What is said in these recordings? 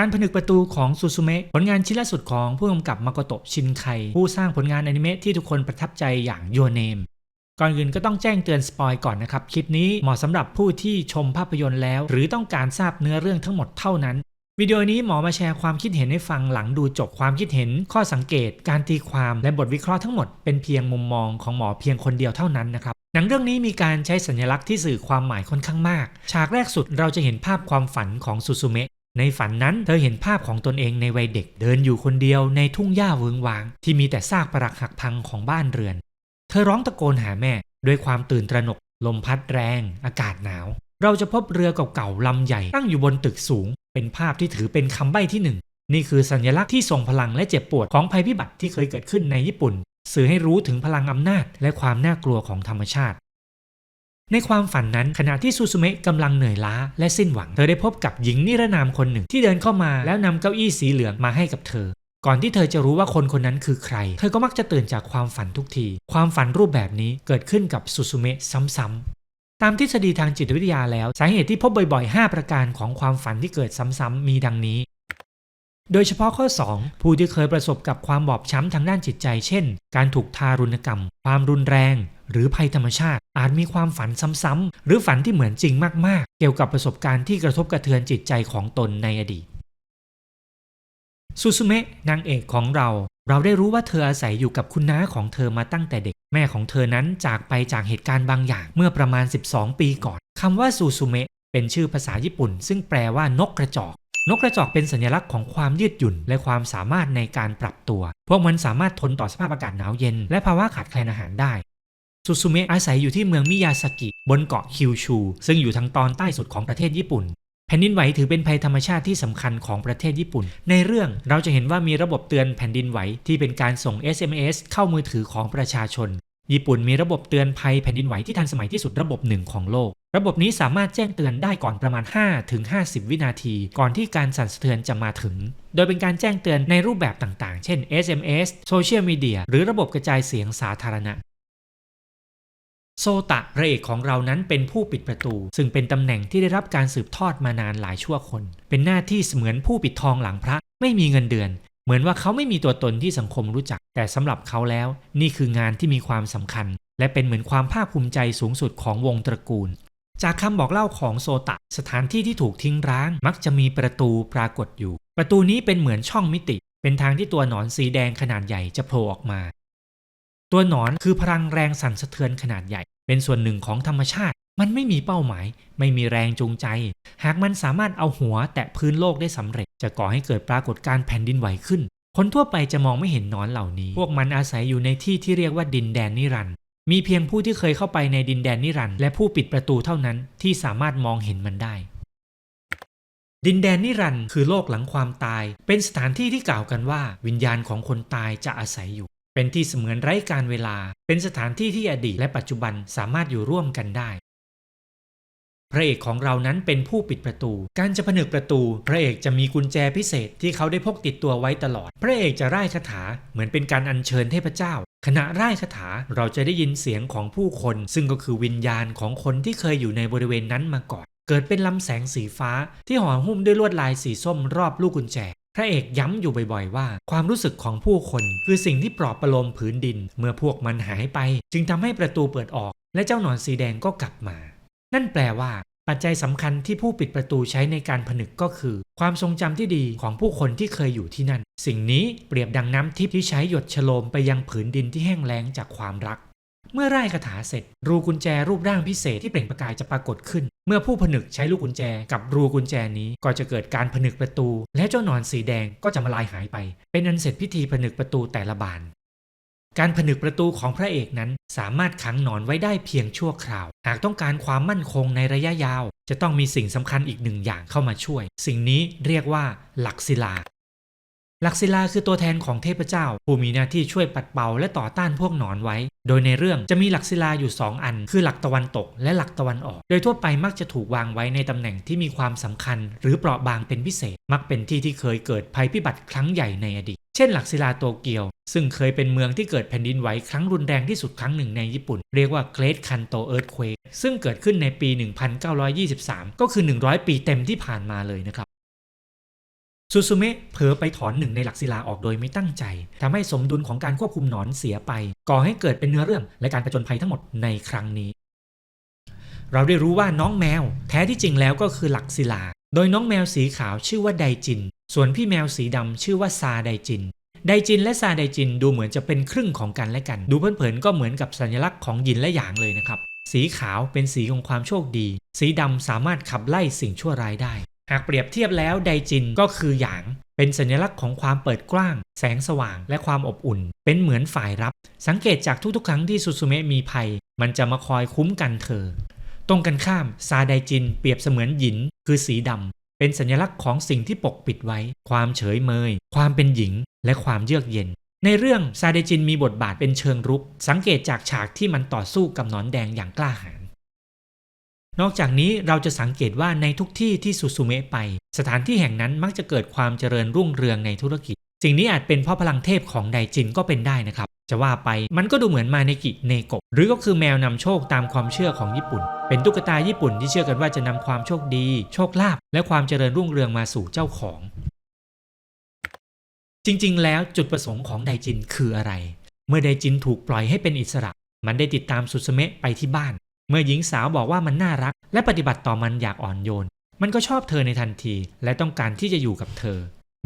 การผนึกประตูของซูซูเมะผลงานชิ้นล่าสุดของผู้กำกับมาโกโตะชินไคผู้สร้างผลงานอนิเมะที่ทุกคนประทับใจอย่าง Your Name ก่อนอื่นก็ต้องแจ้งเตือนสปอยก่อนนะครับ คลิปนี้เหมาะสำหรับผู้ที่ชมภาพยนตร์แล้ว หรือต้องการทราบเนื้อเรื่องทั้งหมดเท่านั้น วิดีโอนี้หมอมาแชร์ความคิดเห็นให้ฟังหลังดูจบความคิดเห็น ข้อสังเกต การตีความและบทวิเคราะห์ทั้งหมดเป็นเพียงมุมมองของหมอเพียงคนเดียวเท่านั้นนะครับหนังเรื่องนี้มีการใช้สัญลักษณ์ที่สื่อความหมายค่อนข้างมาก ฉากแรกสุดเราจะเห็นภาพความฝันของซูซูเมะ ในฝันนั้นเธอเห็นภาพของตนเองในวัยเด็กเดินอยู่คนเดียวในทุ่งหญ้าเวิงวาง ที่มีแต่ซากปรักหักพังของบ้านเรือน เธอร้องตะโกนหาแม่ ด้วยความตื่นตระหนก ลมพัดแรง อากาศหนาว เราจะพบเรือเก่าๆลำใหญ่ตั้งอยู่บนตึกสูง เป็นภาพที่ถือเป็นคำใบ้ที่หนึ่งนี่คือสัญลักษณ์ที่ทรงพลังและเจ็บปวดของภัยพิบัติที่เคยเกิดขึ้นในญี่ปุ่น สื่อให้รู้ถึงพลังอำนาจ และความน่ากลัวของธรรมชาติ ในความฝันนั้นขณะที่ซูซูเมะกำลังเหนื่อยล้าและสิ้นหวัง เธอได้พบกับหญิงนิรนามคนหนึ่งที่เดินเข้ามาแล้วนำเก้าอี้สีเหลืองมาให้กับเธอ ก่อนที่เธอจะรู้ว่าคนคนนั้นคือใคร เธอก็มักจะตื่นจากความฝันทุกที ความฝันรูปแบบนี้เกิดขึ้นกับซูซูเมะซ้ำๆตามทฤษฎีทางจิตวิทยาแล้ว สาเหตุที่พบบ่อยๆ 5 ประการของความฝันที่เกิดซ้ำๆมีดังนี้ โดยเฉพาะข้อ 2 ผู้ที่เคยประสบกับความบอบช้ำทางด้านจิตใจ เช่น การถูกทารุณกรรม ความรุนแรง หรือภัยธรรมชาติ อาจมีความฝันซ้ำๆหรือฝันที่เหมือนจริงมากๆ เกี่ยวกับประสบการณ์ที่กระทบกระเทือนจิตใจของตนในอดีตซูซูเมะนางเอกของเรา เราได้รู้ว่าเธออาศัยอยู่กับคุณน้าของเธอมาตั้งแต่เด็ก แม่ของเธอนั้นจากไปจากเหตุการณ์บางอย่างเมื่อประมาณ 12 ปีก่อนคำว่าซูซูเมะเป็นชื่อภาษาญี่ปุ่น ซึ่งแปลว่านกกระจอก นกกระจอกเป็นสัญลักษณ์ของความยืดหยุ่น และความสามารถในการปรับตัว พวกมันสามารถทนต่อสภาพอากาศหนาวเย็น และภาวะขาดแคลนอาหารได้ ซูซูเมะอาศัยอยู่ที่เมืองมิยาสกิ บนเกาะคิวชู ซึ่งอยู่ทางตอนใต้สุดของประเทศญี่ปุ่น แผ่นดินไหวถือเป็นภัยธรรมชาติที่สำคัญของประเทศญี่ปุ่น ในเรื่องเราจะเห็นว่ามีระบบเตือนแผ่นดินไหวที่เป็นการส่ง SMS เข้ามือถือของประชาชน ญี่ปุ่นมีระบบเตือนภัยแผ่นดินไหวที่ทันสมัยที่สุดระบบหนึ่งของโลก ระบบนี้สามารถแจ้งเตือนได้ก่อนประมาณ 5-50 วินาที ก่อนที่การสั่นสะเทือนจะมาถึงโดยเป็นการแจ้งเตือนในรูปแบบต่างๆ เช่น SMS โซเชียลมีเดียหรือระบบกระจายเสียงสาธารณะ โซตะพระเอกของเรานั้นเป็นผู้ปิดประตู ซึ่งเป็นตำแหน่งที่ได้รับการสืบทอดมานานหลายชั่วคน เป็นหน้าที่เสมือนผู้ปิดทองหลังพระ ไม่มีเงินเดือน เหมือนว่าเขาไม่มีตัวตนที่สังคมรู้จัก แต่สำหรับเขาแล้ว นี่คืองานที่มีความสำคัญ และเป็นเหมือนความภาคภูมิใจสูงสุดของวงตระกูล จากคำบอกเล่าของโซตะ สถานที่ที่ถูกทิ้งร้าง มักจะมีประตูปรากฏอยู่ ประตูนี้เป็นเหมือนช่องมิติ เป็นทางที่ตัวหนอนสีแดงขนาดใหญ่จะโผล่ออกมา ตัวหนอนคือพลังแรงสั่นสะเทือนขนาดใหญ่ เป็นส่วนหนึ่งของธรรมชาติ มันไม่มีเป้าหมาย ไม่มีแรงจูงใจ หากมันสามารถเอาหัวแตะพื้นโลกได้สำเร็จ จะก่อให้เกิดปรากฏการณ์แผ่นดินไหวขึ้น คนทั่วไปจะมองไม่เห็นหนอนเหล่านี้ พวกมันอาศัยอยู่ในที่ที่เรียกว่าดินแดนนิรันดร์มีเพียงผู้ที่เคยเข้าไปในดินแดนนิรันดร์และผู้ปิดประตูเท่านั้นที่สามารถมองเห็นมันได้ ดินแดนนิรันดร์คือโลกหลังความตาย เป็นสถานที่ที่กล่าวกันว่า วิญญาณของคนตายจะอาศัยอยู่ เป็นที่เสมือนไร้การเวลา เป็นสถานที่ที่อดีตและปัจจุบันสามารถอยู่ร่วมกันได้ พระเอกของเรานั้นเป็นผู้ปิดประตู การจะผนึกประตู พระเอกจะมีกุญแจพิเศษที่เขาได้พกติดตัวไว้ตลอด พระเอกจะร่ายคาถาเหมือนเป็นการอัญเชิญเทพเจ้า ขณะร่ายคาถาเราจะได้ยินเสียงของผู้คน ซึ่งก็คือวิญญาณของคนที่เคยอยู่ในบริเวณนั้นมาก่อนเกิดเป็นลำแสงสีฟ้าที่ห่อหุ้มด้วยลวดลายสีส้มรอบลูกกุญแจ ระเอกย้ำอยู่บ่อยๆว่า ความรู้สึกของผู้คน คือสิ่งที่ปลอบประโลมผืนดิน เมื่อพวกมันหายไป จึงทำให้ประตูเปิดออก และเจ้าหนอนสีแดงก็กลับมา นั่นแปลว่า ปัจจัยสำคัญที่ผู้ปิดประตูใช้ในการผนึกก็คือ ความทรงจำที่ดีของผู้คนที่เคยอยู่ที่นั่น สิ่งนี้เปรียบดังน้ำทิพย์ที่ใช้หยดฉโลมไปยังผืนดินที่แห้งแล้งจากความรัก เมื่อไล่คาถาเสร็จ รูกุญแจรูปร่างพิเศษที่เปล่งประกายจะปรากฏขึ้น เมื่อผู้ผนึกใช้ลูกกุญแจกับรูกุญแจนี้ก็จะเกิดการผนึกประตู และเจ้าหนอนสีแดงก็จะมาลายหายไป เป็นอันเสร็จพิธีผนึกประตูแต่ละบาน การผนึกประตูของพระเอกนั้นสามารถขังหนอนไว้ได้เพียงชั่วคราว หากต้องการความมั่นคงในระยะยาว จะต้องมีสิ่งสำคัญอีกหนึ่งอย่างเข้ามาช่วย สิ่งนี้เรียกว่าหลักศิลา ลักศิลาคือตัวแทนของเทพเจ้า ผู้มีหน้าที่ช่วยปัดเป่าและต่อต้านพวกหนอนไว้ โดยในเรื่องจะมีหลักศิลาอยู่ 2 อัน คือหลักตะวันตกและหลักตะวันออก โดยทั่วไปมักจะถูกวางไว้ในตำแหน่งที่มีความสำคัญ หรือเปราะบางเป็นพิเศษ มักเป็นที่ที่เคยเกิดภัยพิบัติครั้งใหญ่ในอดีต เช่น หลักศิลาโตเกียว ซึ่งเคยเป็นเมืองที่เกิดแผ่นดินไหวครั้งรุนแรงที่สุดครั้งหนึ่งในญี่ปุ่น เรียกว่า Great Kanto Earthquake ซึ่งเกิดขึ้นในปี 1923 ก็คือ 100 ปีเต็มที่ผ่านมาเลยนะครับ ซูซูเมะเผลอไปถอนหนึ่งในหลักศิลาออกโดยไม่ตั้งใจทำให้สมดุลของการควบคุมหนอนเสียไป ก่อให้เกิดเป็นเนื้อเรื่องและการประจนภัยทั้งหมดในครั้งนี้ เราได้รู้ว่าน้องแมว แท้ที่จริงแล้วก็คือหลักศิลา โดยน้องแมวสีขาวชื่อว่าไดจิน ส่วนพี่แมวสีดำชื่อว่าซาไดจิน ไดจินและซาไดจินดูเหมือนจะเป็นครึ่งของกันและกัน ดูเผินๆก็เหมือนกับสัญลักษณ์ของหยินและหยางเลยนะครับ สีขาวเป็นสีของความโชคดี สีดำสามารถขับไล่สิ่งชั่วร้ายได้ หากเปรียบเทียบแล้วไดจินก็คือหยาง เป็นสัญลักษณ์ของความเปิดกว้าง แสงสว่างและความอบอุ่น เป็นเหมือนฝ่ายรับ สังเกตจากทุกๆ ครั้งที่ซูซูเมะมีภัย มันจะมาคอยคุ้มกันเธอ ตรงกันข้ามซาไดจินเปรียบเสมือนหยิน คือสีดำเป็นสัญลักษณ์ของสิ่งที่ปกปิดไว้ ความเฉยเมย ความเป็นหญิง และความเยือกเย็น ในเรื่องซาไดจินมีบทบาทเป็นเชิงรุก สังเกตจากฉากที่มันต่อสู้กับหนอนแดงอย่างกล้าหาญ นอกจากนี้เราจะสังเกตว่าในทุกที่ที่ซูซูเมะไป สถานที่แห่งนั้นมักจะเกิดความเจริญรุ่งเรืองในธุรกิจ สิ่งนี้อาจเป็นเพราะพลังเทพของไดจินก็เป็นได้นะครับ จะว่าไปมันก็ดูเหมือนมาเนกิเนโกหรือก็คือแมวนำโชคตามความเชื่อของญี่ปุ่น เป็นตุ๊กตาญี่ปุ่นที่เชื่อกันว่าจะนำความโชคดี โชคลาภและความเจริญรุ่งเรืองมาสู่เจ้าของ จริงๆ แล้วจุดประสงค์ของไดจินคืออะไร เมื่อไดจินถูกปล่อยให้เป็นอิสระ มันได้ติดตามสุสเมะไปที่บ้าน เมื่อหญิงสาวบอกว่ามันน่ารัก และปฏิบัติต่อมันอยางอ่อนโยน มันก็ชอบเธอในทันที และต้องการที่จะอยู่กับเธอ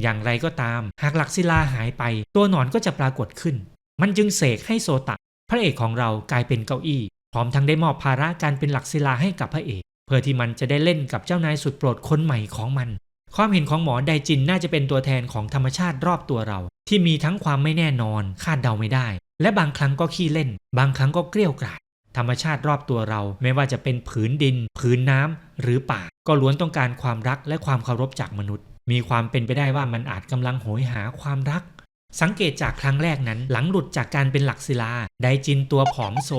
อย่างไรก็ตาม หากหลักศิลาหายไป ตัวหนอนก็จะปรากฏขึ้น มันจึงเสกให้โซตะ พระเอกของเรากลายเป็นเก้าอี้ พร้อมทั้งได้มอบภาระการเป็นหลักศิลาให้กับพระเอก เพื่อที่มันจะได้เล่นกับเจ้านายสุดโปรดคนใหม่ของมัน ความเห็นของหมอไดจินน่าจะเป็นตัวแทนของธรรมชาติรอบตัวเรา ที่มีทั้งความไม่แน่นอน คาดเดาไม่ได้ และบางครั้งก็ขี้เล่น บางครั้งก็เกลี้ยวกราด ธรรมชาติรอบตัวเรา ไม่ว่าจะเป็นผืนดิน ผืนน้ำหรือป่า ก็ล้วนต้องการความรักและความเคารพจากมนุษย์ มีความเป็นไปได้ว่ามันอาจกำลังโหยหาความรัก สังเกตจากครั้งแรกนั้น หลังหลุดจากการเป็นหลักศิลา ไดจินตัวผอมโซ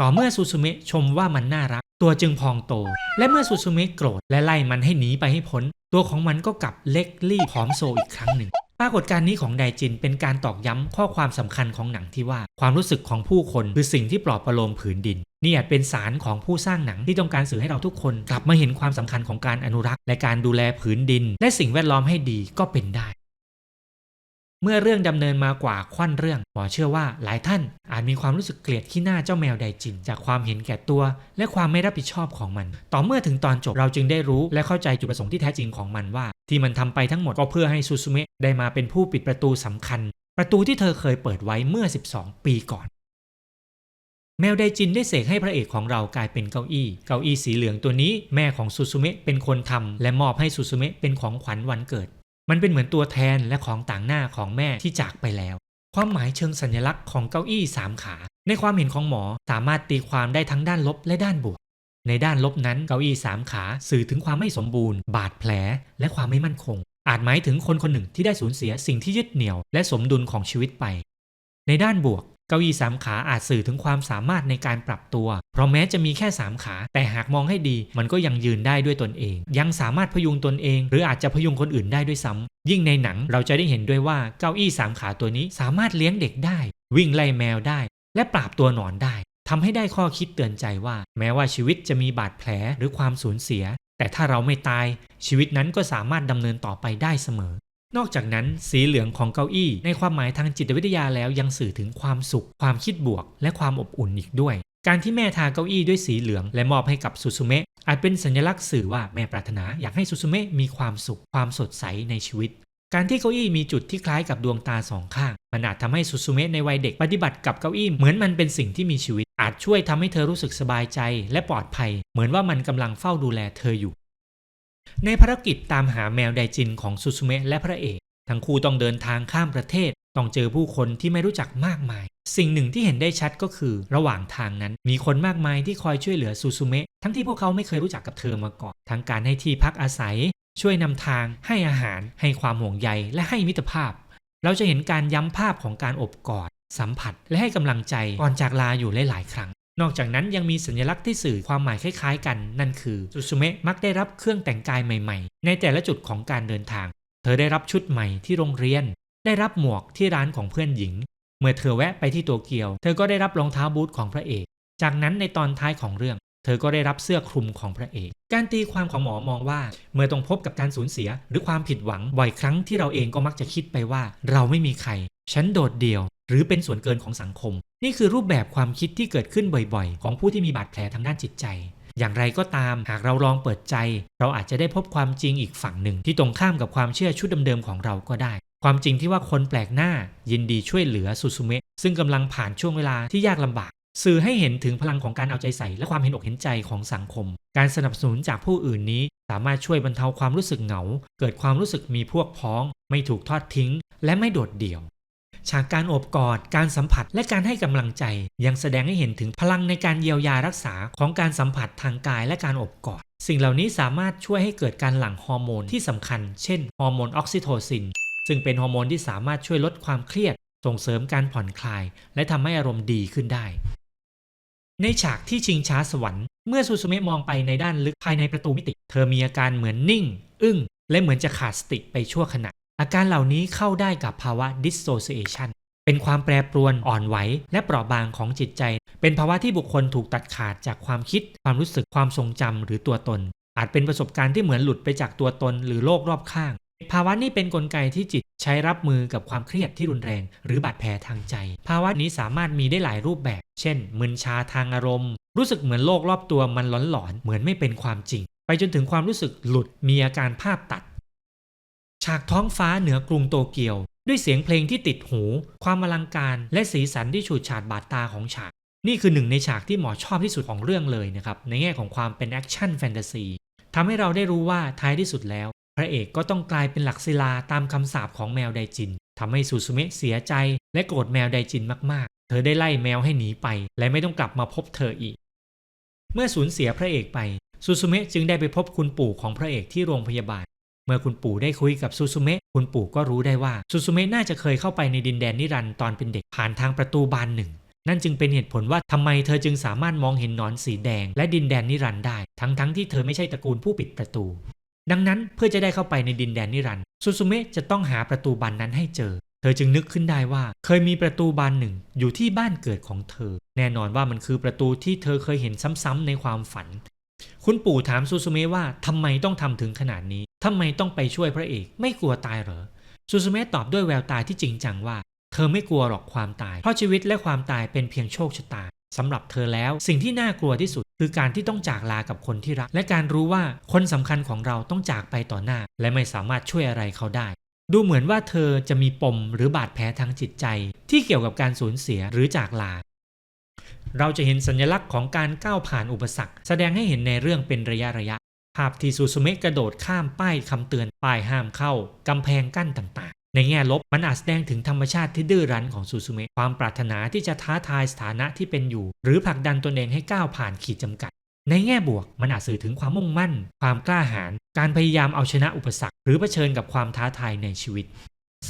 ต่อเมื่อซูซูเมะชมว่ามันน่ารัก ตัวจึงพองโต และเมื่อซูซูเมะโกรธและไล่มันให้หนีไปให้พ้น ตัวของมันก็กลับเล็กรีบผอมโซอีกครั้งหนึ่ง ปรากฏการณ์นี้ของไดจินเป็นการตอกย้ำข้อความสำคัญของหนังที่ว่าความรู้สึกของผู้คนคือสิ่งที่ปลอบประโลมผืนดินนี่อาจเป็นสารของผู้สร้างหนังที่ต้องการสื่อให้เราทุกคน กลับมาเห็นความสำคัญของการอนุรักษ์ และการดูแลผืนดิน และสิ่งแวดล้อมให้ดีก็เป็นได้ เมื่อเรื่องดำเนินมากว่าควันเรื่องหมอเชื่อว่าหลายท่านอาจมีความรู้สึกเกลียดขี้หน้าเจ้าแมวไดจิน จากความเห็นแก่ตัว และความไม่รับผิดชอบของมัน ต่อเมื่อถึงตอนจบเราจึงได้รู้และเข้าใจจุดประสงค์ที่แท้จริงของมันว่า ที่มันทำไปทั้งหมดก็เพื่อให้ซูซูเมะได้มาเป็นผู้ปิดประตูสำคัญ ประตูที่เธอเคยเปิดไว้เมื่อ 12 ปีก่อน แมวไดจินได้เสกให้พระเอกของเรากลายเป็นเก้าอี้ เก้าอี้สีเหลืองตัวนี้ แม่ของซูซูเมะเป็นคนทำและมอบให้ซูซูเมะเป็นของขวัญวันเกิด มันเป็นเหมือนตัวแทนและของต่างหน้าของแม่ที่จากไปแล้ว ความหมายเชิงสัญลักษณ์ของเก้าอี้สามขา ในความเห็นของหมอสามารถตีความได้ทั้งด้านลบและด้านบวก ในด้านลบนั้นเก้าอี้สามขาสื่อถึงความไม่สมบูรณ์ บาดแผล และความไม่มั่นคง อาจหมายถึงคนคนหนึ่งที่ได้สูญเสียสิ่งที่ยึดเหนี่ยว และสมดุลของชีวิตไป ในด้านบวก เก้าอี้สามขาอาจสื่อถึงความสามารถในการปรับตัว เพราะแม้จะมีแค่สามขา แต่หากมองให้ดี มันก็ยังยืนได้ด้วยตนเอง ยังสามารถพยุงตนเอง หรืออาจจะพยุงคนอื่นได้ด้วยซ้ำยิ่งในหนังเราจะได้เห็นด้วยว่าเก้าอี้สามขาตัวนี้สามารถเลี้ยงเด็กได้ วิ่งไล่แมวได้ และปราบตัวหนอนได้ทำให้ได้ข้อคิดเตือนใจว่า แม้ว่าชีวิตจะมีบาดแผลหรือความสูญเสีย แต่ถ้าเราไม่ตาย ชีวิตนั้นก็สามารถดำเนินต่อไปได้เสมอ นอกจากนั้นสีเหลืองของเก้าอี้ในความหมายทางจิตวิทยาแล้วยังสื่อถึงความสุข ความคิดบวก และความอบอุ่นอีกด้วย การที่แม่ทาเก้าอี้ด้วยสีเหลือง และมอบให้กับซูซูเมะอาจเป็นสัญลักษณ์สื่อว่าแม่ปรารถนาอยากให้ซูซูเมะมีความสุข ความสดใสในชีวิต การที่เก้าอี้มีจุดที่คล้ายกับดวงตาสองข้าง มันอาจทำให้ซูซูเมะในวัยเด็กปฏิบัติกับเก้าอี้เหมือนมันเป็นสิ่งที่มีชีวิต อาจช่วยทำให้เธอรู้สึกสบายใจ และปลอดภัย เหมือนว่ามันกำลังเฝ้าดูแลเธออยู่ ในภารกิจตามหาแมวไดจินของซูซูเมะและพระเอก ทั้งคู่ต้องเดินทางข้ามประเทศ ต้องเจอผู้คนที่ไม่รู้จักมากมาย สิ่งหนึ่งที่เห็นได้ชัดก็คือ ระหว่างทางนั้น มีคนมากมายที่คอยช่วยเหลือซูซูเมะทั้งที่พวกเขาไม่เคยรู้จักกับเธอมาก่อน ทั้งการให้ที่พักอาศัย ช่วยนำทาง ให้อาหาร ให้ความห่วงใย และให้มิตรภาพ เราจะเห็นการย้ำภาพของการอบกอด สัมผัส และให้กำลังใจก่อนจากลาอยู่หลายๆครั้ง นอกจากนั้นยังมีสัญลักษณ์ที่สื่อความหมายคล้ายๆ กัน นั่นคือซูซูเมะมักได้รับเครื่องแต่งกายใหม่ๆ ในแต่ละจุดของการเดินทาง เธอได้รับชุดใหม่ที่โรงเรียน ได้รับหมวกที่ร้านของเพื่อนหญิง เมื่อเธอแวะไปที่โตเกียว เธอก็ได้รับรองเท้าบูทของพระเอก จากนั้นในตอนท้ายของเรื่อง เธธอก็ได้รับเสื้อคลุมของพระเอก การตีความของหมอมองว่า เมื่อต้องพบกับการสูญเสีย หรือความผิดหวังบ่อยครั้งที่เราเองก็มักจะคิดไปว่า เราไม่มีใคร ฉันโดดเดี่ยว หรือเป็นส่วนเกินของสังคม นี่คือรูปแบบความคิดที่เกิดขึ้นบ่อยๆ ของผู้ที่มีบาดแผลทางด้านจิตใจ อย่างไรก็ตามหากเราลองเปิดใจ เราอาจจะได้พบความจริงอีกฝั่งหนึ่งที่ตรงข้ามกับความเชื่อชุดเดิมๆของเราก็ได้ ความจริงที่ว่าคนแปลกหน้า ยินดีช่วยเหลือซูซูเมะซึ่งกำลังผ่านช่วงเวลาที่ยากลำบากสื่อให้เห็นถึงพลังของการเอาใจใส่และความเห็นอกเห็นใจของสังคม การสนับสนุนจากผู้อื่นนี้ สามารถช่วยบรรเทาความรู้สึกเหงา เกิดความรู้สึกมีพวกพ้อง ไม่ถูกทอดทิ้ง และไม่โดดเดี่ยว ฉากการโอบกอด การสัมผัส และการให้กำลังใจ ยังแสดงให้เห็นถึงพลังในการเยียวยารักษาของการสัมผัสทางกายและการโอบกอด สิ่งเหล่านี้สามารถช่วยให้เกิดการหลั่งฮอร์โมนที่สำคัญ เช่น ฮอร์โมนออกซิโทซิน ซึ่งเป็นฮอร์โมนที่สามารถช่วยลดความเครียด ส่งเสริมการผ่อนคลาย และทำให้อารมณ์ดีขึ้นได้ ในฉากที่ชิงช้าสวรรค์ เมื่อซูซูเมะมองไปในด้านลึกภายในประตูมิติ เธอมีอาการเหมือนนิ่ง อึ้ง และเหมือนจะขาดสติไปชั่วขณะ อาการเหล่านี้เข้าได้กับภาวะ dissociation เป็นความแปรปรวนอ่อนไหว และเปราะบางของจิตใจ เป็นภาวะที่บุคคลถูกตัดขาดจากความคิด ความรู้สึกความทรงจำหรือตัวตน อาจเป็นประสบการณ์ที่เหมือนหลุดไปจากตัวตนหรือโลกรอบข้าง ภาวะนี้เป็นนกลไกที่จิตใช้รับมือกับความเครียดที่รุนแรง หรือบาดแผลทางใจ ภาวะนี้สามารถมีได้หลายรูปแบบ เช่นมึนชาทางอารมณ์ รู้สึกเหมือนโลกรอบตัวมันหลอนๆเหมือนไม่เป็นความจริง ไปจนถึงความรู้สึกหลุดมีอาการภาพตัด ฉากท้องฟ้าเหนือกรุงโตเกียว ด้วยเสียงเพลงที่ติดหู ความอลังการ และสีสันที่ฉูดฉาดบาดตาของฉาก นี่คือหนึ่งในฉากที่หมอชอบที่สุดของเรื่องเลยนะครับในแง่ของความเป็นแอคชั่นแฟนตาซีทำให้เราได้รู้ว่าท้ายที่สุดแล้ว พระเอกก็ต้องกลายเป็นหลักศิลาตามคำสาปของแมวไดจินทำให้ซูซูเมะเสียใจ และโกรธแมวไดจินมากๆ เธอได้ไล่แมวให้หนีไป และไม่ต้องกลับมาพบเธออีก เมื่อสูญเสียพระเอกไปซูซูเมะจึงได้ไปพบคุณปู่ของพระเอกที่โรงพยาบาล เมื่อคุณปู่ได้คุยกับซูซูเมะคุณปู่ก็รู้ได้ว่าซูซูเมะน่าจะเคยเข้าไปในดินแดนนิรันดร์ตอนเป็นเด็กผ่านทางประตูบานหนึ่งนั่นจึงเป็นเหตุผลว่าทำไมเธอจึงสามารถมองเห็นหนอนสีแดง และดินแดนนิรันดร์ได้ ทั้งๆทที่เธอไม่ใช่ตระกูลผู้ปิดประตู ดังนั้นเพื่อจะได้เข้าไปในดินแดนนิรันดร์ซูซูเมะจะต้องหาประตูบานนั้นให้เจอ เธอจึงนึกขึ้นได้ว่า เคยมีประตูบานหนึ่ง อยู่ที่บ้านเกิดของเธอ แน่นอนว่ามันคือประตูที่เธอเคยเห็นซ้ำๆในความฝัน คุณปู่ถามซูซูเมะว่าทำไมต้องทำถึงขนาดนี้ทำไมต้องไปช่วยพระเอก ไม่กลัวตายเหรอซูซูเมะตอบด้วยแววตาที่จริงจังว่า เธอไม่กลัวหรอกความตาย เพราะชีวิตและความตายเป็นเพียงโชคชะตาสำหรับเธอแล้วสิ่งที่น่ากลัวที่สุด คือการที่ต้องจากลากับคนที่รัก และการรู้ว่าคนสำคัญของเราต้องจากไปต่อหน้า และไม่สามารถช่วยอะไรเขาได้ ดูเหมือนว่าเธอจะมีปมหรือบาดแผลทางจิตใจ ที่เกี่ยวกับการสูญเสียหรือจากลา เราจะเห็นสัญลักษณ์ของการก้าวผ่านอุปสรรค แสดงให้เห็นในเรื่องเป็นระยะระยะ ภาพที่ซูซูเมะกระโดดข้ามป้ายคำเตือนป้ายห้ามเข้ากำแพงกั้นต่างๆ ในแง่ลบมันอาจแสดงถึงธรรมชาติที่ดื้อรั้นของซูซูเมะความปรารถนาที่จะท้าทายสถานะที่เป็นอยู่ หรือผลักดันตนเองให้ก้าวผ่านขีดจำกัด ในแง่บวกมันอาจสื่อถึงความมุ่งมั่น ความกล้าหาญการพยายามเอาชนะอุปสรรค หรือเผชิญกับความท้าทายในชีวิต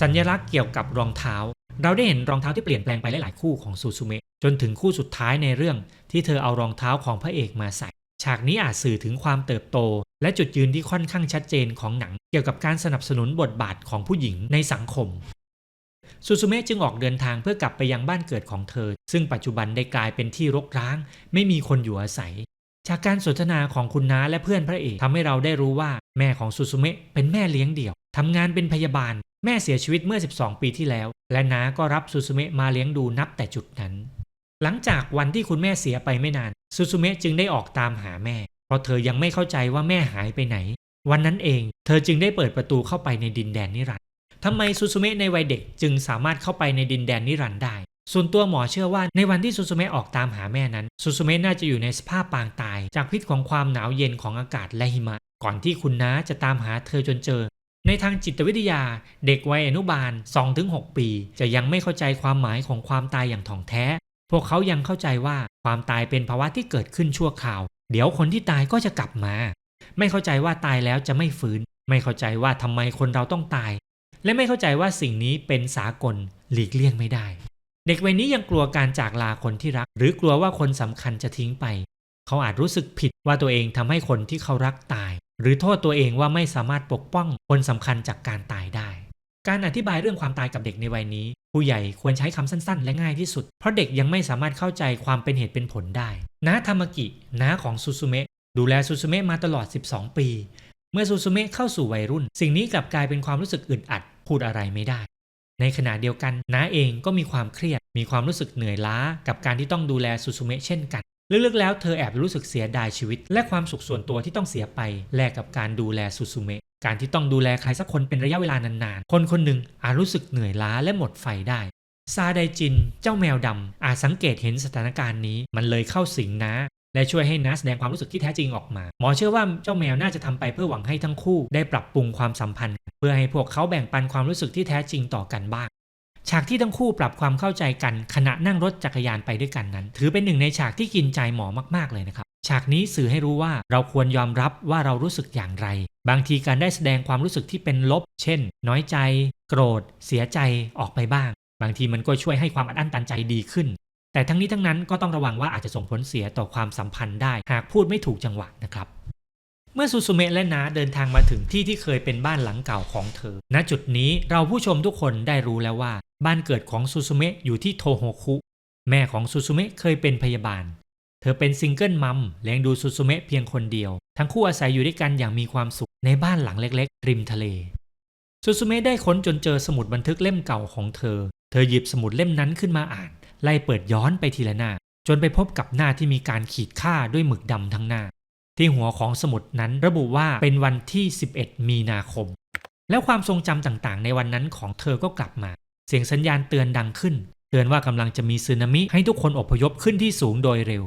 สัญลักษณ์เกี่ยวกับรองเท้า เราได้เห็นรองเท้าที่เปลี่ยนแปลงไปหลายๆคู่ของซูซูเมะ จนถึงคู่สุดท้ายในเรื่องที่เธอเอารองเท้าของพระเอกมาใส่ ฉากนี้อาจสื่อถึงความเติบโต และจุดยืนที่ค่อนข้างชัดเจนของหนัง เกี่ยวกับการสนับสนุนบทบาทของผู้หญิงในสังคมซูซูเมะจึงออกเดินทางเพื่อกลับไปยังบ้านเกิดของเธอ ซึ่งปัจจุบันได้กลายเป็นที่รกร้าง ไม่มีคนอยู่อาศัย จากการสนทนาของคุณน้าและเพื่อนพระเอกทำให้เราได้รู้ว่าแม่ของซูซูเมะเป็นแม่เลี้ยงเดี่ยวทำงานเป็นพยาบาล แม่เสียชีวิตเมื่อ 12 ปีที่แล้ว และน้าก็รับซูซูเมะมาเลี้ยงดูนับแต่จุดนั้น หลังจากวันที่คุณแม่เสียไปไม่นานซูซูเมะจึงได้ออกตามหาแม่ เพราะเธอยังไม่เข้าใจว่าแม่หายไปไหน วันนั้นเอง เธอจึงได้เปิดประตูเข้าไปในดินแดนนิรันดร์ทำไมซูซูเมะในวัยเด็กจึงสามารถเข้าไปในดินแดนนิรันดร์ได้ ส่วนตัวหมอเชื่อว่าในวันที่ซูซูเมะออกตามหาแม่นั้นซูซูเมะน่าจะอยู่ในสภาพปางตาย จากพิษของความหนาวเย็นของอากาศและหิมะ ก่อนที่คุณน้าจะตามหาเธอจนเจอ ในทางจิตวิทยา เด็กวัยอนุบาล 2-6 ปี จะยังไม่เข้าใจความหมายของความตายอย่างถ่องแท้ พวกเขายังเข้าใจว่าความตายเป็นภาวะที่เกิดขึ้นชั่วคราว เดี๋ยวคนที่ตายก็จะกลับมา ไม่เข้าใจว่าตายแล้วจะไม่ฟื้น ไม่เข้าใจว่าทำไมคนเราต้องตาย และไม่เข้าใจว่าสิ่งนี้เป็นสากลหลีกเลี่ยงไม่ได้ เด็กวัยนี้ยังกลัวการจากลาคนที่รัก หรือกลัวว่าคนสำคัญจะทิ้งไป เขาอาจรู้สึกผิดว่าตัวเองทำให้คนที่เขารักตาย หรือโทษตัวเองว่าไม่สามารถปกป้องคนสำคัญจากการตายได้ การอธิบายเรื่องความตายกับเด็กในวัยนี้ ผู้ใหญ่ควรใช้คำสั้นๆ และง่ายที่สุด เพราะเด็กยังไม่สามารถเข้าใจความเป็นเหตุเป็นผลได้น้าธรรมกิน้าของซูซูเมะดูแลซูซูเมะมาตลอด 12 ปี เมื่อซูซูเมะเข้าสู่วัยรุ่น สิ่งนี้กลับกลายเป็นความรู้สึกอึดอัด พูดอะไรไม่ได้ ในขณะเดียวกันน้าเองก็มีความเครียด มีความรู้สึกเหนื่อยล้า กับการที่ต้องดูแลซูซูเมะเช่นกันลึกๆแล้วเธอแอบรู้สึกเสียดายชีวิต และความสุขส่วนตัวที่ต้องเสียไปแลกกับการดูแลซูซูเมะ การที่ต้องดูแลใครสักคนเป็นระยะเวลานานๆ คนคนหนึ่งอาจรู้สึกเหนื่อยล้าและหมดไฟได้ซาไดจิน เจ้าแมวดำอาจสังเกตเห็นสถานการณ์นี้ มันเลยเข้าสิงนะและช่วยให้นัแสดงความรู้สึกที่แท้จริงออกมา หมอเชื่อว่าเจ้าแมวน่าจะทำไปเพื่อหวังให้ทั้งคู่ได้ปรับปรุงความสัมพันธ์ เพื่อให้พวกเขาแบ่งปันความรู้สึกที่แท้จริงต่อกันบ้าง ฉากที่ทั้งคู่ปรับความเข้าใจกันขณะนั่งรถจักรยานไปด้วยกันนั้น ถือเป็นหนึ่งในฉากที่กินใจหมอมากๆเลยนะครับ ฉากนี้สื่อให้รู้ว่าเราควรยอมรับว่าเรารู้สึกอย่างไร บางทีการได้แสดงความรู้สึกที่เป็นลบ เช่น น้อยใจ โกรธ เสียใจออกไปบ้าง บางทีมันก็ช่วยให้ความอัดอั้นตันใจดีขึ้น แต่ทั้งนี้ทั้งนั้นก็ต้องระวังว่าอาจจะส่งผลเสียต่อความสัมพันธ์ได้ หากพูดไม่ถูกจังหวะนะครับ เมื่อซูซูเมะและนาเดินทางมาถึงที่ที่เคยเป็นบ้านหลังเก่าของเธอ ณ จุดนี้เราผู้ชมทุกคนได้รู้แล้วว่า บ้านเกิดของซูซูเมะอยู่ที่โทโฮคุ แม่ของซูซูเมะเคยเป็นพยาบาล เธอเป็นซิงเกิลมัมเลี้ยงดูซูซูเมะเพียงคนเดียว ทั้งคู่อาศัยอยู่ด้วยกันอย่างมีความสุขในบ้านหลังเล็กๆ ริมทะเลซูซูเมะได้ค้นจนเจอสมุดบันทึกเล่มเก่าของเธอ เธอหยิบสมุดเล่มนั้นขึ้นมาอ่าน ไล่เปิดย้อนไปทีละหน้า จนไปพบกับหน้าที่มีการขีดค่าด้วยหมึกดำทั้งหน้า ที่หัวของสมุดนั้นระบุว่าเป็นวันที่ 11 มีนาคม แล้วความทรงจำต่างๆ ในวันนั้นของเธอก็กลับมา เสียงสัญญาณเตือนดังขึ้น เตือนว่ากำลังจะมีสึนามิให้ทุกคนอพยพขึ้นที่สูงโดยเร็ว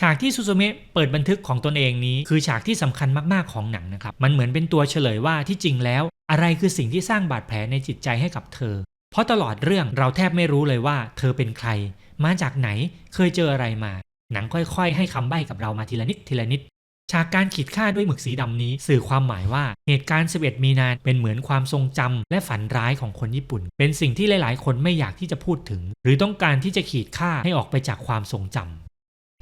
ฉากที่ซูซูเมะเปิดบันทึกของตนเองนี้ คือฉากที่สำคัญมากๆของหนังนะครับ มันเหมือนเป็นตัวเฉลยว่าที่จริงแล้ว อะไรคือสิ่งที่สร้างบาดแผลในจิตใจให้กับเธอ เพราะตลอดเรื่องเราแทบไม่รู้เลยว่า เธอเป็นใคร มาจากไหนเคยเจออะไรมา หนังค่อยๆ ให้คำใบ้กับเรามาทีละนิดทีละนิด ฉากการขีดค่าด้วยหมึกสีดำนี้ สื่อความหมายว่าเหตุการณ์ 11 มีนาเป็นเหมือนความทรงจำและฝันร้ายของคนญี่ปุ่น เป็นสิ่งที่หลายๆ คนไม่อยากที่จะพูดถึง หรือต้องการที่จะขีดค่าให้ออกไปจากความทรงจำ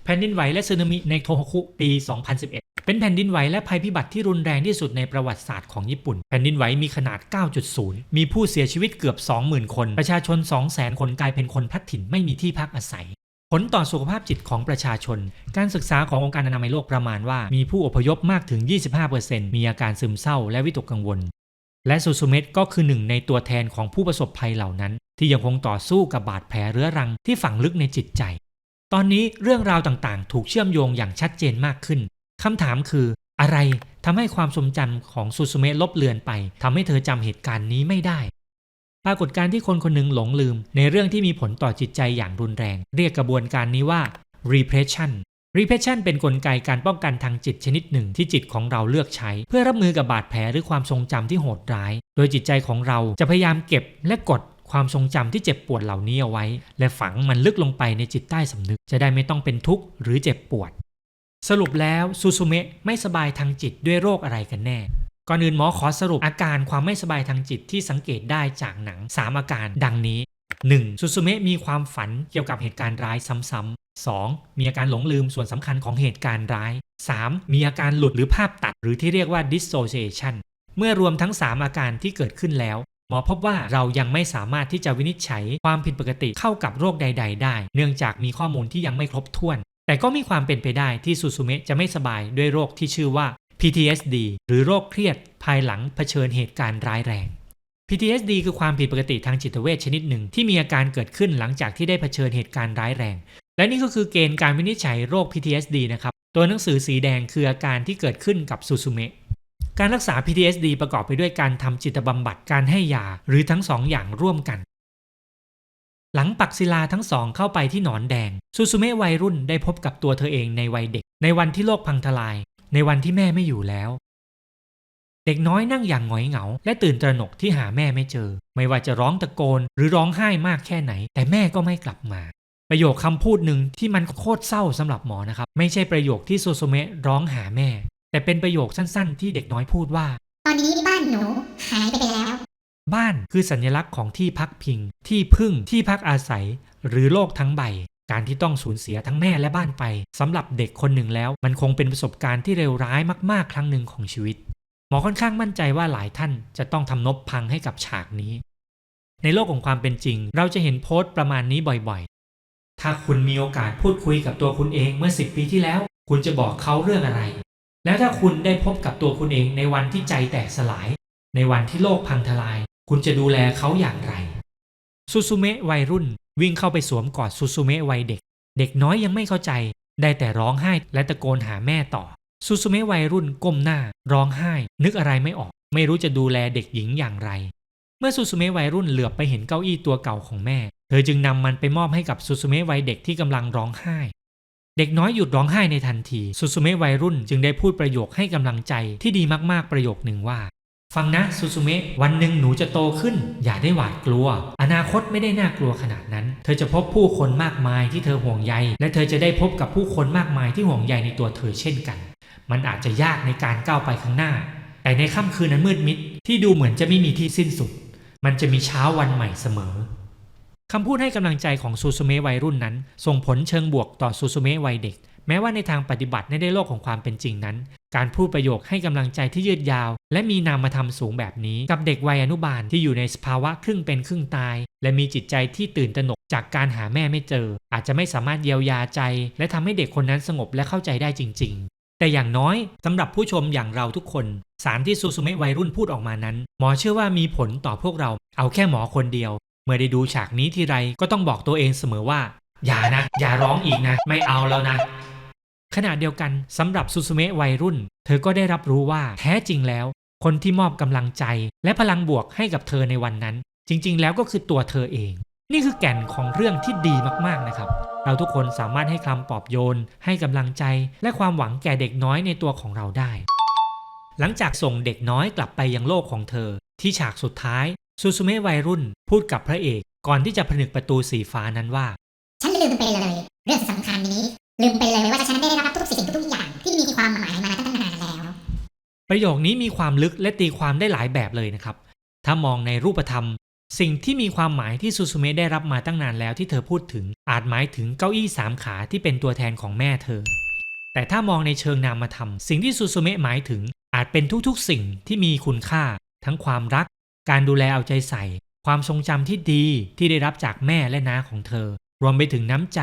แผ่นดินไหวและสึนามิในโทฮคุปี 2011 เป็นแผ่นดินไหวและภัยพิบัติที่รุนแรงที่สุดในประวัติศาสตร์ของญี่ปุ่น แผ่นดินไหวมีขนาด 9.0 มีผู้เสียชีวิตเกือบ 20,000 คน ประชาชน 200,000 คนกลายเป็นคนพัดถิ่นไม่มีที่พักอาศัย ผลต่อสุขภาพจิตของประชาชน การศึกษาขององค์การอนามัยโลกประมาณว่า มีผู้อพยพมากถึง 25%มีอาการซึมเศร้าและวิตกกังวล และซูซูเมะก็คือหนึ่งในตัวแทนของผู้ประสบภัยเหล่านั้น ที่ยังคงต่อสู้กับบาดแผลเรื้อรังที่ฝังลึกในจิตใจ ตอนนี้เรื่องราวต่างๆ ถูกเชื่อมโยงอย่างชัดเจนมากขึ้นคำถามคืออะไรทำให้ความทรงจำของซูซูเมะลบเลือนไปทำให้เธอจำเหตุการณ์นี้ไม่ได้ ปรากฏการณ์ที่คนคนหนึ่งหลงลืม ในเรื่องที่มีผลต่อจิตใจอย่างรุนแรง เรียกกระบวนการนี้ว่า repression repression เป็นนกลไกการป้องกันทางจิตชนิดหนึ่งที่จิตของเราเลือกใช้ เพื่อรับมือกับบาดแผลหรือความทรงจำที่โหดร้าย โดยจิตใจของเราจะพยายามเก็บและกด ความทรงจำที่เจ็บปวดเหล่านี้เอาไว้ และฝังมันลึกลงไปในจิตใต้สำนึก จะได้ไม่ต้องเป็นทุกข์หรือเจ็บปวด สรุปแล้วซูซูเมะไม่สบายทางจิตด้วยโรคอะไรกันแน่ก่อนอื่นหมอขอสรุปอาการความไม่สบายทางจิตที่สังเกตได้จากหนัง 3 อาการดังนี้ 1. ซูซูเมะมีความฝันเกี่ยวกับเหตุการณ์ร้ายซ้ำๆ 2. มีอาการหลงลืมส่วนสำคัญของเหตุการณ์ร้าย 3. มีอาการหลุดหรือภาพตัด หรือที่เรียกว่า dissociation เมื่อรวมทั้ง 3 อาการที่เกิดขึ้นแล้ว หมอพบว่าเรายังไม่สามารถที่จะวินิจฉัยความผิดปกติเข้ากับโรคใด ๆ ได้ เนื่องจากมีข้อมูลที่ยังไม่ครบถ้วน แต่ก็มีความเป็นไปได้ที่ซูซูเมะจะไม่สบายด้วยโรคที่ชื่อว่า PTSD หรือโรคเครียดภายหลังเผชิญเหตุการณ์ร้ายแรง PTSD คือความผิดปกติทางจิตเวชชนิดหนึ่งที่มีอาการเกิดขึ้นหลังจากที่ได้เผชิญเหตุการณ์ร้ายแรง และนี่ก็คือเกณฑ์การวินิจฉัยโรค PTSD นะครับ ตัวหนังสือสีแดงคืออาการที่เกิดขึ้นกับซูซูเมะ การรักษา PTSD ประกอบไปด้วยการทำจิตบำบัดการให้ยาหรือทั้งสองอย่างร่วมกัน หลังปักศิลาทั้งสองเข้าไปที่หนอนแดง ซูซูเมะวัยรุ่นได้พบกับตัวเธอเองในวัยเด็ก ในวันที่โลกพังทลาย ในวันที่แม่ไม่อยู่แล้ว เด็กน้อยนั่งอย่างหงอยเหงา และตื่นตระหนกที่หาแม่ไม่เจอ ไม่ว่าจะร้องตะโกน หรือร้องไห้มากแค่ไหน แต่แม่ก็ไม่กลับมาประโยคคำพูดหนึ่งที่มันโคตรเศร้าสำหรับหมอนะครับ ไม่ใช่ประโยคที่โซโซเมะร้องหาแม่ แต่เป็นประโยคสั้นๆ ที่เด็กน้อยพูดว่า ตอนนี้บ้านหนูหายไปแล้ว บ้านคือสัญลักษณ์ของที่พักพิง ที่พึ่งที่พักอาศัย หรือโลกทั้งใบ การที่ต้องสูญเสียทั้งแม่และบ้านไปสำหรับเด็กคนหนึ่งแล้ว มันคงเป็นประสบการณ์ที่เลวร้ายมากๆ ครั้งหนึ่งของชีวิต หมอค่อนข้างมั่นใจว่าหลายท่านจะต้องทำนบพังให้กับฉากนี้ ในโลกของความเป็นจริง เราจะเห็นโพสต์ประมาณนี้บ่อยๆ ถ้าคุณมีโอกาสพูดคุยกับตัวคุณเองเมื่อ 10 ปีที่แล้ว คุณจะบอกเขาเรื่องอะไร แล้วถ้าคุณได้พบกับตัวคุณเองในวันที่ใจแตกสลาย ในวันที่โลกพังทลาย คุณจะดูแลเขาอย่างไรซูซูเมะวัยรุ่น วิ่งเข้าไปสวมกอดซูซูเมะวัยเด็ก เด็กน้อยยังไม่เข้าใจ ได้แต่ร้องไห้และตะโกนหาแม่ต่อซูซูเมะวัยรุ่นก้มหน้า ร้องไห้ นึกอะไรไม่ออก ไม่รู้จะดูแลเด็กหญิงอย่างไร เมื่อซูซูเมะวัยรุ่นเหลือบไปเห็นเก้าอี้ตัวเก่าของแม่ เธอจึงนำมันไปมอบให้กับซูซูเมะวัยเด็กที่กำลังร้องไห้ เด็กน้อยหยุดร้องไห้ในทันทีซูซูเมะวัยรุ่นจึงได้พูดประโยคให้กำลังใจที่ดีมากๆประโยคหนึ่งว่า ฟังนะซูซูเมะวันหนึ่งหนูจะโตขึ้น อย่าได้หวาดกลัว อนาคตไม่ได้น่ากลัวขนาดนั้น เธอจะพบผู้คนมากมายที่เธอห่วงใย และเธอจะได้พบกับผู้คนมากมายที่ห่วงใยในตัวเธอเช่นกัน มันอาจจะยากในการก้าวไปข้างหน้า แต่ในค่ำคืนนั้นมืดมิดที่ดูเหมือนจะไม่มีที่สิ้นสุด มันจะมีเช้าวันใหม่เสมอ คำพูดให้กำลังใจของซูซูเมะวัยรุ่นนั้น ส่งผลเชิงบวกต่อซูซูเมะวัยเด็ก แม้ว่าในทางปฏิบัติในได้โลกของความเป็นจริงนั้น การพูดประโยคให้กำลังใจที่ยืดยาว และมีนามธรรมสูงแบบนี้ กับเด็กวัยอนุบาลที่อยู่ในสภาวะครึ่งเป็นครึ่งตาย และมีจิตใจที่ตื่นตระหนกจากการหาแม่ไม่เจอ อาจจะไม่สามารถเยียวยาใจ และทำให้เด็กคนนั้นสงบและเข้าใจได้จริง ๆแต่อย่างน้อยสำหรับผู้ชมอย่างเราทุกคน สารที่ซูซูเมะวัยรุ่นพูดออกมานั้น หมอเชื่อว่ามีผลต่อพวกเรา เอาแค่หมอคนเดียว เมื่อได้ดูฉากนี้ทีไรก็ต้องบอกตัวเองเสมอว่า อย่านะ อย่าร้องอีกนะ ไม่เอาแล้วนะ ขณะเดียวกันสำหรับซูซูเมะวัยรุ่น เธอก็ได้รับรู้ว่าแท้จริงแล้ว คนที่มอบกำลังใจ และพลังบวกให้กับเธอในวันนั้น จริง ๆ แล้วก็คือตัวเธอเอง นี่คือแก่นของเรื่องที่ดีมากๆนะครับ เราทุกคนสามารถให้คำปลอบโยน ให้กำลังใจ และความหวังแก่เด็กน้อยในตัวของเราได้ หลังจากส่งเด็กน้อยกลับไปยังโลกของเธอ ที่ฉากสุดท้าย ซูซูเมะวัยรุ่นพูดกับพระเอกก่อนที่จะผนึกประตูสีฟ้านั้นว่า ฉันลืมไปเลย เรื่องสำคัญนี้ ลืมไปเลยว่าฉันได้รับทุกสิ่งทุกอย่างที่มีความหมายมาตั้งนานแล้ว ประโยคนี้มีความลึกและตีความได้หลายแบบเลยนะครับ ถ้ามองในรูปธรรม สิ่งที่มีความหมายที่ซูซูเมะได้รับมาตั้งนานแล้วที่เธอพูดถึง อาจหมายถึงเก้าอี้สามขาที่เป็นตัวแทนของแม่เธอ แต่ถ้ามองในเชิงนามธรรม สิ่งที่ซูซูเมะหมายถึง อาจเป็นทุกๆ สิ่งที่มีคุณค่า ทั้งความรัก การดูแลเอาใจใส่ ความทรงจำที่ดีที่ได้รับจากแม่และน้าของเธอ รวมไปถึงน้ำใจ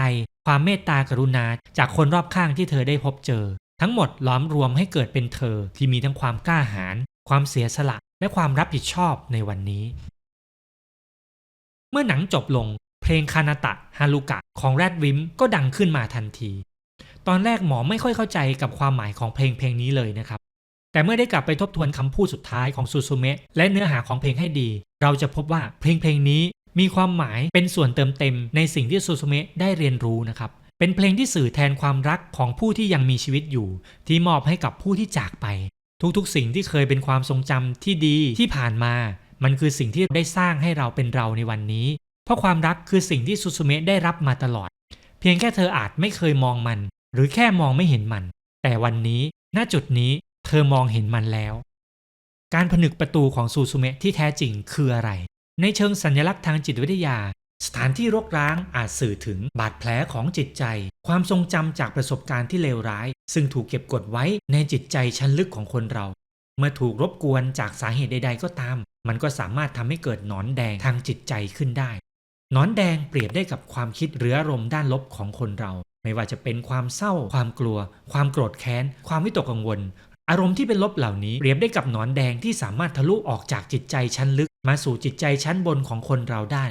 ความเมตตากรุณาจากคนรอบข้างที่เธอได้พบเจอ ทั้งหมดล้อมรวมให้เกิดเป็นเธอที่มีทั้งความกล้าหาญความเสียสละ และความรับผิดชอบในวันนี้ เมื่อหนังจบลง เพลงคานาตะฮารุกะของแรดวิมก็ดังขึ้นมาทันที ตอนแรกหมอไม่ค่อยเข้าใจกับความหมายของเพลงเพลงนี้เลยนะครับ แต่เมื่อได้กลับไปทบทวนคำพูดสุดท้ายของซูซูเมะและเนื้อหาของเพลงให้ดี เราจะพบว่าเพลงเพลงนี้มีความหมายเป็นส่วนเติมเต็มในสิ่งที่ซูซูเมะได้เรียนรู้นะครับ เป็นเพลงที่สื่อแทนความรักของผู้ที่ยังมีชีวิตอยู่ ที่มอบให้กับผู้ที่จากไป ทุกๆ สิ่งที่เคยเป็นความทรงจำที่ดีที่ผ่านมา มันคือสิ่งที่ได้สร้างให้เราเป็นเราในวันนี้ เพราะความรักคือสิ่งที่ซูซูเมะได้รับมาตลอด เพียงแค่เธออาจไม่เคยมองมัน หรือแค่มองไม่เห็นมัน แต่วันนี้ ณจุดนี้ เธอมองเห็นมันแล้ว การผนึกประตูของซูซูเมะที่แท้จริงคืออะไร ในเชิงสัญลักษณ์ทางจิตวิทยา สถานที่รกร้างอาจสื่อถึงบาดแผลของจิตใจ ความทรงจำจากประสบการณ์ที่เลวร้าย ซึ่งถูกเก็บกดไว้ในจิตใจชั้นลึกของคนเรา เมื่อถูกรบกวนจากสาเหตุใด ๆ ก็ตาม มันก็สามารถทำให้เกิดหนอนแดงทางจิตใจขึ้นได้หนอนแดงเปรียบได้กับความคิดหรืออารมณ์ด้านลบของคนเรา ไม่ว่าจะเป็นความเศร้า ความกลัว ความโกรธแค้น ความวิตกกังวล อารมณ์ที่เป็นลบเหล่านี้เปรียบได้กับหนอนแดงที่สามารถทะลุออกจากจิตใจชั้นลึก มาสู่จิตใจชั้นบนของคนเราได้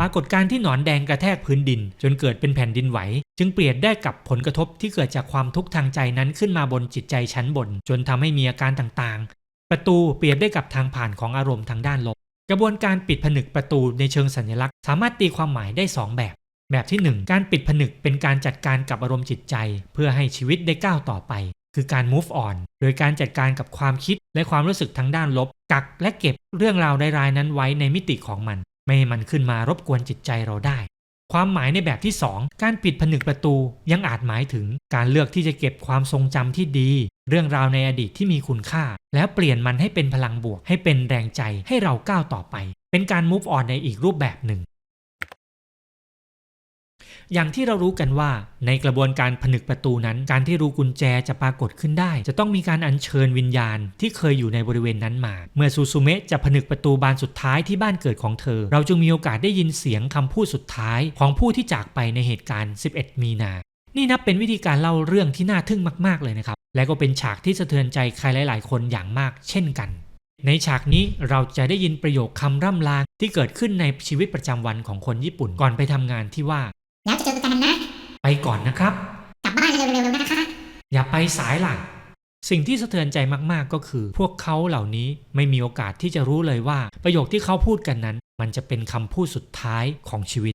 ปรากฏการที่หนอนแดงกระแทกพื้นดิน จนเกิดเป็นแผ่นดินไหว จึงเปรียบได้กับผลกระทบที่เกิดจากความทุกข์ทางใจนั้นขึ้นมาบนจิตใจชั้นบน จนทำให้มีอาการต่างๆ ประตูเปรียบได้กับทางผ่านของอารมณ์ทางด้านลบ กระบวนการปิดผนึกประตูในเชิงสัญลักษณ์ สามารถตีความหมายได้ 2 แบบ แบบที่ 1 การปิดผนึกเป็นการจัดการกับอารมณ์จิตใจ เพื่อให้ชีวิตได้ก้าวต่อไป คือการ move on โดยการจัดการกับความคิดและความรู้สึกทางด้านลบ กักและเก็บเรื่องราวร้ายๆนั้นไว้ในมิติของมัน ไม่ให้มันขึ้นมารบกวนจิตใจเราได้ ความหมายในแบบที่ 2 การปิดผนึกประตูยังอาจหมายถึงการเลือกที่จะเก็บความทรงจำที่ดี เรื่องราวในอดีตที่มีคุณค่า แล้วเปลี่ยนมันให้เป็นพลังบวก ให้เป็นแรงใจให้เราก้าวต่อไป เป็นการ move on ในอีกรูปแบบหนึ่ง อย่างที่เรารู้กันว่าในกระบวนการผนึกประตูนั้น การที่รูกุญแจจะปรากฏขึ้นได้ จะต้องมีการอัญเชิญวิญญาณที่เคยอยู่ในบริเวณนั้นมา เมื่อซูซูเมะจะผนึกประตูบานสุดท้ายที่บ้านเกิดของเธอ เราจึงมีโอกาสได้ยินเสียงคำพูดสุดท้ายของผู้ที่จากไปในเหตุการณ์ 11 มีนา นี่นับเป็นวิธีการเล่าเรื่องที่น่าทึ่งมาก ๆ เลยนะครับ และก็เป็นฉากที่สะเทือนใจใครหลาย ๆ คนอย่างมาก เช่นกัน ในฉากนี้เราจะได้ยินประโยคคำร่ำลาที่เกิดขึ้นในชีวิตประจำวันของคนญี่ปุ่นก่อนไปทำงานที่ว่า แล้วจะเจอกันนะ ไปก่อนนะครับ กลับบ้านเร็วๆนะคะ อย่าไปสายหลังสิ่งที่สะเทือนใจมากๆก็คือ พวกเขาเหล่านี้ไม่มีโอกาสที่จะรู้เลยว่า ประโยคที่เขาพูดกันนั้น มันจะเป็นคำพูดสุดท้ายของชีวิต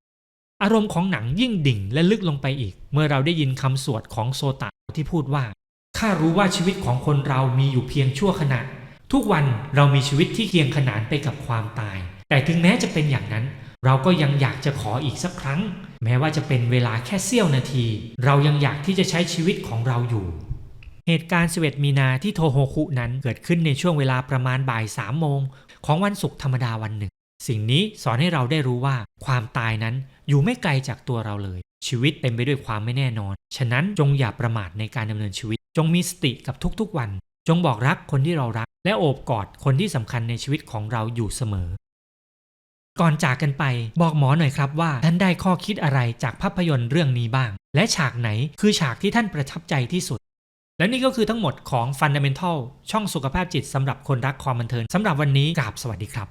อารมณ์ของหนังยิ่งดิ่งและลึกลงไปอีก เมื่อเราได้ยินคำสวดของโซตะที่พูดว่าข้ารู้ว่าชีวิตของคนเรามีอยู่เพียงชั่วขณะ ทุกวันเรามีชีวิตที่เคียงขนานไปกับความตาย แต่ถึงแม้จะเป็นอย่างนั้น เราก็ยังอยากจะขออีกสักครั้ง แม้ว่าจะเป็นเวลาแค่เสี้ยวนาที เรายังอยากที่จะใช้ชีวิตของเราอยู่เหตุการณ์11มีนาที่โทโฮคุนั้นเกิดขึ้นในช่วงเวลาประมาณบ่าย3โมงของวันศุกร์ธรรมดาวันหนึ่ง สิ่งนี้สอนให้เราได้รู้ว่าความตายนั้นอยู่ไม่ไกลจากตัวเราเลย ชีวิตเต็มไปด้วยความไม่แน่นอน ฉะนั้นจงอย่าประมาทในการดำเนินชีวิต จงมีสติกับทุกๆวัน จงบอกรักคนที่เรารัก และโอบกอดคนที่สำคัญในชีวิตของเราอยู่เสมอ ก่อนจากกันไปบอกหมอหน่อยครับว่าท่านได้ข้อคิดอะไรจากภาพยนตร์เรื่องนี้บ้าง และฉากไหนคือฉากที่ท่านประทับใจที่สุด และนี่ก็คือทั้งหมดของ Fundamental ช่องสุขภาพจิตสำหรับคนรักความบันเทิงสำหรับวันนี้กราบสวัสดีครับ